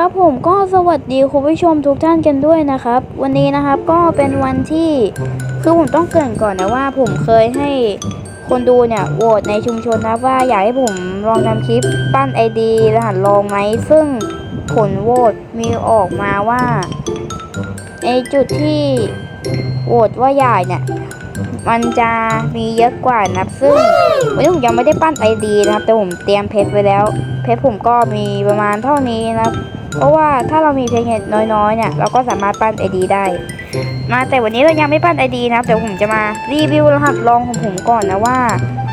ครับผมก็สวัสดีคุณผู้ชมทุกท่านกันด้วยนะครับ วันนี้นะครับก็เป็นวันที่คือผมต้องเกริ่นก่อนนะว่า ผมเคยให้คนดูเนี่ยโหวตในชุมชนนะว่าอยากให้ผมลองทำคลิปปั้นไอดีรหัสลองไหมซึ่งผลโหวตมีออกมาว่าในจุดที่โหวตว่าอยากเนี่ย มันจะมีเยอะกว่านะครับ ซึ่งวันนี้ผมยังไม่ได้ปั้นไอดีนะครับ แต่ผมเตรียมเพชรไว้แล้ว เพชรผมก็มีประมาณเท่านี้นะครับ เพราะว่าถ้าเรามีเพชรน้อยๆเนี่ยเราก็สามารถปั้นไอดีได้ มาแต่วันนี้เรายังไม่ปั้นไอดีนะครับเดี๋ยวผมจะมารีวิวรหัสรองของผมก่อนนะว่า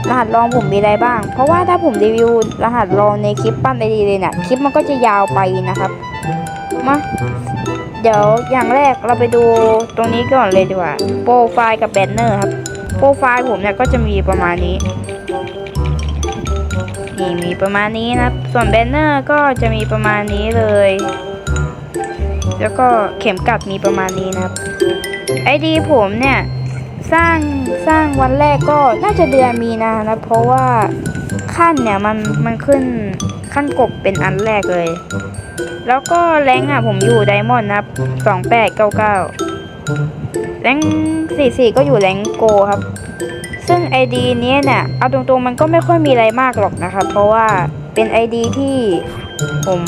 รหัสรองผมมีอะไรบ้าง เพราะว่าถ้าผมรีวิวรหัสรองในคลิปปั้นไอดีเลยเนี่ยคลิปมันก็จะยาวไปนะครับ มา เดี๋ยวอย่างแรกเราไปดูตรงนี้ก่อนเลยดีกว่า โปรไฟล์กับแบนเนอร์ครับ โปรไฟล์ผมเนี่ยก็จะมีประมาณนี้ นี่มีประมาณนี้นะ ส่วนแบนเนอร์ก็จะมีประมาณนี้เลย แล้วก็เข็มกลัดมีประมาณนี้นะครับไอดีผมเนี่ยสร้างสร้างวันแรกก็น่าจะเดือนมีนานะ เพราะว่าขั้นเนี่ยมันมันขึ้น ขั้นกบเป็นอันแรกเลย แล้วก็แรงอะผมอยู่ไดมอนด์นะครับสองแปดเก้าเก้าแรงสี่สี่ก็อยู่แรงโกครับ ซึ่ง ID เนี้ยเนี่ย เอาตรงๆมันก็ไม่ค่อยมีอะไรมากหรอกนะครับ เพราะว่าเป็น ID ที่ผม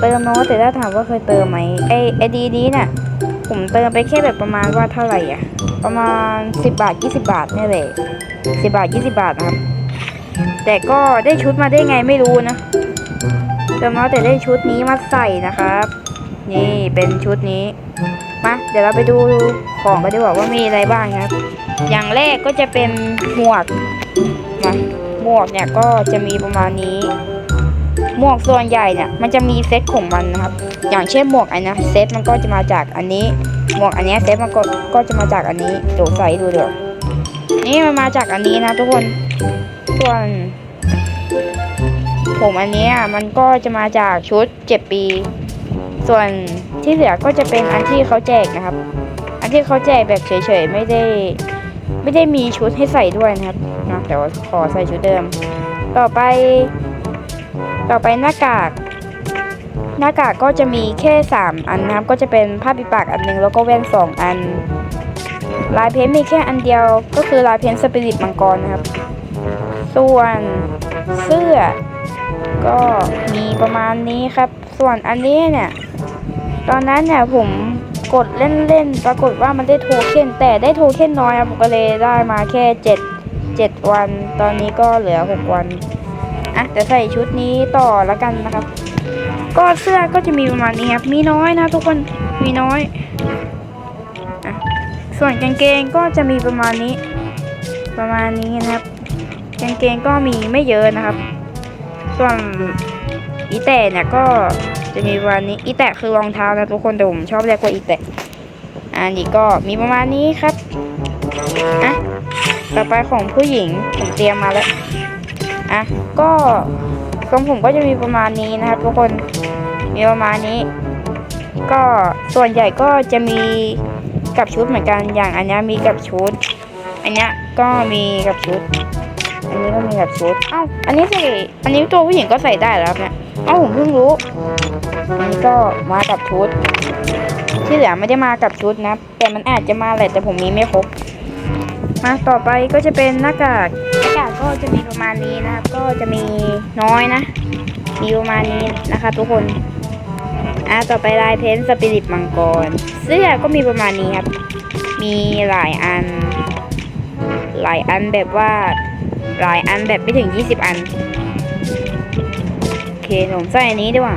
เติมน้อยแต่ถ้าถามว่าเคยเติมไหมไอ ID นี้เนี่ยผมเติมไปแค่แบบประมาณว่าเท่าไหร่อะ ประมาณ 10 บาท 20 บาทนี่แหละ10 บาท 20 บาทนะครับ แต่ก็ได้ชุดมาได้ไงไม่รู้นะ เติมน้อยแต่ได้ชุดนี้มาใส่นะครับ นี่เป็นชุดนี้ มาเดี๋ยวเราไปดูของกันดีกว่าว่ามีอะไรบ้างครับ อย่างแรกก็จะเป็นหมวกมาหมวกเนี่ยก็จะมีประมาณนี้ หมวกส่วนใหญ่เนี่ยมันจะมีเซตของมันนะครับ อย่างเช่นหมวกอันนะเซตมันก็จะมาจากอันนี้ หมวกอันนี้เซตมันก็ก็จะมาจากอันนี้เดี๋ยวใส่ดูเดี๋ยวนี่มันมาจากอันนี้นะทุกคนส่วน ผมอันนี้มันก็จะมาจากชุดเจ็ดปี ส่วนที่เหลือก็จะเป็นอันที่เขาแจกนะครับ อันที่เขาแจกแบบเฉยๆไม่ได้ ไม่ได้มีชุดให้ใส่ด้วยนะครับนะแต่ว่าขอใส่ชุดเดิม ต่อไป ต่อไปหน้ากาก หน้ากากก็จะมีแค่ 3 อันนะครับ ก็จะเป็นผ้าปิดปากอันหนึงแล้วก็แว่น 2 อัน ลายเพ้นมีแค่อันเดียว ก็คือลายเพ้นสปิริตมังกรนะครับ ส่วนเสื้อ ก็มีประมาณนี้ครับ ส่วนอันนี้เนี่ย ตอนนั้นเนี่ยผมกดเล่นๆ ปรากฏว่ามันได้โทเค็นแต่ได้โทเค็นน้อยครับผมก็เลยได้มาแค่เจ็ดเจ็ดวัน ตอนนี้ก็เหลือหกวันอะแต่ใส่ชุดนี้ต่อแล้วกันนะครับ ก็เสื้อก็จะมีประมาณนี้ครับ มีน้อยนะทุกคน มีน้อยอะส่วนกางเกงก็จะมีประมาณนี้ ประมาณนี้นะครับ กางเกงก็มีไม่เยอะนะครับ ส่วนอีแต่เนี่ยก็จะมีประมาณนี้อีแตะคือรองเท้านะทุกคนแต่ผมชอบเรียกว่าอีแตะอันนี้ก็มีประมาณนี้ครับอะต่อไปของผู้หญิงผมเตรียมมาแล้วอะก็ของผมก็จะมีประมาณนี้นะครับทุกคนมีประมาณนี้ ก็ส่วนใหญ่ก็จะมีกับชุดเหมือนกันอย่างอันนี้มีกับชุด อันนี้ก็มีกับชุด นี้ก็มีกับชุดเอ้าอันนี้ใส่อันนี้ตัวผู้หญิงก็ใส่ได้แล้วเนี่ยเอ้าผมเพิ่งรู้อันนี้ก็มากับชุด ที่เหลือไม่ได้มากับชุดนะ แต่มันอาจจะมาแหละแต่ผมมีไม่ครบ มาต่อไปก็จะเป็นหน้ากากหน้ากากก็จะมีประมาณนี้นะครับ ก็จะมีน้อยนะ มีประมาณนี้นะคะทุกคนอะต่อไปลายเพ้นท์สปิริตมังกร เสื้อก็มีประมาณนี้ครับ มีหลายอัน หลายอันแบบว่า หลายอันแบบไม่ถึง 20 อัน โอเคผมใส่อันนี้ดีกว่า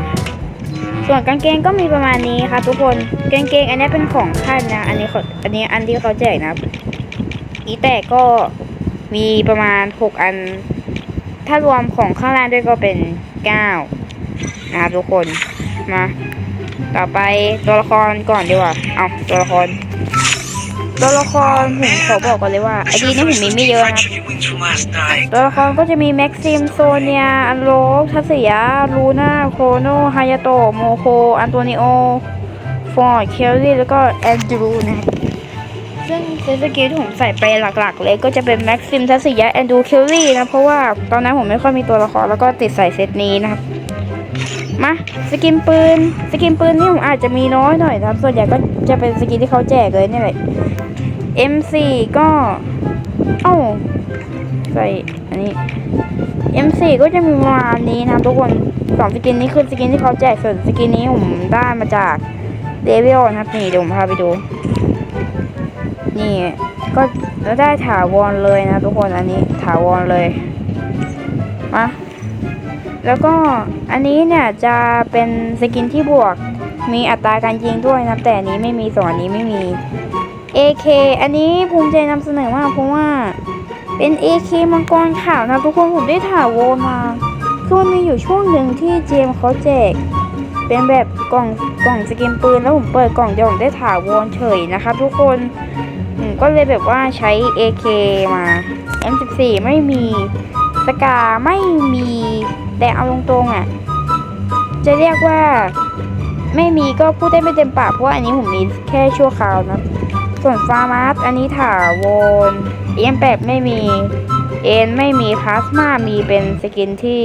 ส่วนกางเกงก็มีประมาณนี้ครับทุกคนกางเกงอันนี้เป็นของขั้นนะ อันนี้เขาอันนี้อันที่เขาแจกนะอีแต่ก็มีประมาณ 6 อัน ถ้ารวมของข้างล่างด้วยก็เป็น 9 นะครับทุกคนมา ต่อไปตัวละครก่อนดีกว่า เอาตัวละคร ตัวละครผมขอบอกก่อนเลยว่าไอดีนี้ผมมีไม่เยอะนะตัวละครก็จะมีแม็กซิมโซเนียอันโลกทัศยาลูน่าโครโนฮายาโตะโมโคอันโตนิโอฟอร์ดเคลลี่แล้วก็แอนดรูนะครับซึ่งเซตสกิลที่ผมใส่ไปหลักๆ เลยก็จะเป็นแม็กซิมทัศยาแอนดรูเคลลี่นะ เพราะว่าตอนนั้นผมไม่ค่อยมีตัวละครแล้วก็ติดใส่เซตนี้นะครับมาสกินปืน สกินปืนนี่ผมอาจจะมีน้อยหน่อยนะครับส่วนใหญ่ก็จะเป็นสกินที่เขาแจกเลยนี่แหละ M4 ก็เอ้าใส่อันนี้ M4 ก็จะมีประมาณนี้นะทุกคนสองสกินนี้คือสกินที่เขาแจกส่วนสกินนี้ผมได้มาจากเดวิลนะครับนี่เดี๋ยวผมพาไปดู นี่ก็แล้วได้ถาวรเลยนะทุกคนอันนี้ถาวรเลยมาแล้วก็อันนี้เนี่ยจะเป็นสกินที่บวกมีอัตราการยิงด้วยนะแต่อันนี้ไม่มีส่วนอันนี้ไม่มี AK อันนี้ภูมิใจนำเสนอมากเพราะว่าเป็น AK มังกรขาวนะทุกคนผมได้ถ่าวมาคือมันมีอยู่ช่วงหนึ่งที่เจมเขาแจก เป็นแบบกล่องกล่องสกินปืนแล้วผมเปิดกล่องเดียวผมได้ถาวรเฉยนะครับทุกคนผมก็เลยแบบว่าใช้ AK มา M14 ไม่มีสกาไม่มีแต่เอาตรงๆอะจะเรียกว่าไม่มีก็พูดได้ไม่เต็มปากเพราะว่าอันนี้ผมมีแค่ชั่วคราวนะ ส่วนฟาร์มาร์อันนี้ถาวรเอ็มแปดไม่มีเอ็นไม่มีพลาสมามีเป็นสกินที่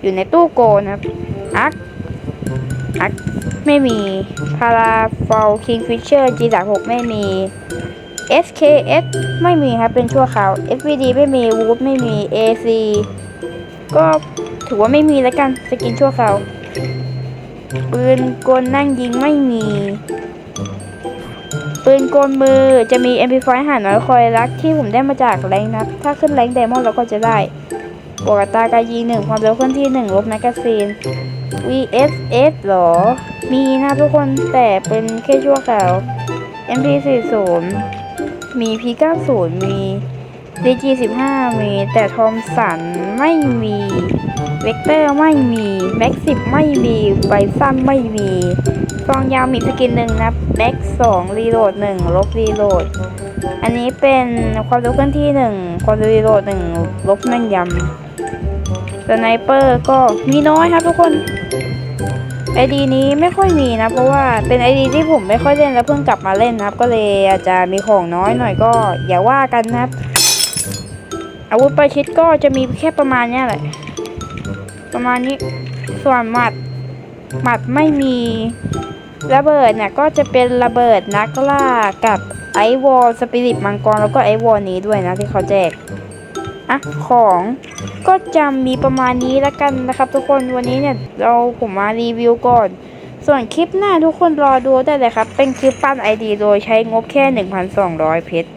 อยู่ในตู้โกนครับอักอักไม่มีพาราฟอลคิงฟิชเชอร์ G 3 6 ไม่มี SKS ไม่มีครับ เป็นชั่วคราว FVD ไม่มีวูฟไม่มี AC ก็ถือว่าไม่มีแล้วกัน สกินชั่วคราวปืนกลนั่งยิงไม่มี ปืนกลมือจะมี MP5 หาน้อยคอยรักที่ผมได้มาจากแรงนับถ้าขึ้นแรงไดมอนด์เราก็จะได้บวกตาการยิงหนึ่งความเร็วเคลื่อนที่หนึ่งลบแมกกาซีน VSS หรอ มีนะทุกคนแต่เป็นแค่ชั่วคราว MP40 มี P90 มี DG15 มี แต่ทอมสันไม่มีเวกเตอร์ไม่มีแม็กสิบไม่มีไบซัมไม่มี กองยาวมีสกินหนึ่งนะแม็กสองรีโหลดหนึ่งลบรีโหลด อันนี้เป็นความร็วเคลื่อนที่หนึ่งความร็วรีโหลดหนึ่งลบแม่นยำสไนเปอร์ก็มีน้อยครับทุกคนไอดีนี้ไม่ค่อยมีนะ เพราะว่าเป็นไอดีที่ผมไม่ค่อยเล่นแล้วเพิ่งกลับมาเล่นนะครับ ก็เลยอาจจะมีของน้อยหน่อยก็อย่าว่ากันนะครับ อาวุธประชิดก็จะมีแค่ประมาณนี้แหละประมาณนี้ส่วนหมัดหมัดไม่มี ระเบิดเนี่ยก็จะเป็นระเบิดนักล่ากับไอวอลสปิริตมังกรแล้วก็ไอวอลนี้ด้วยนะที่เขาแจกอะของก็จะมีประมาณนี้แล้วกันนะครับทุกคนวันนี้เนี่ยเราผมมารีวิวก่อน ส่วนคลิปหน้าทุกคนรอดูได้เลยครับ เป็นคลิปปั้นไอดีโดยใช้งบแค่ 1,200 เพชร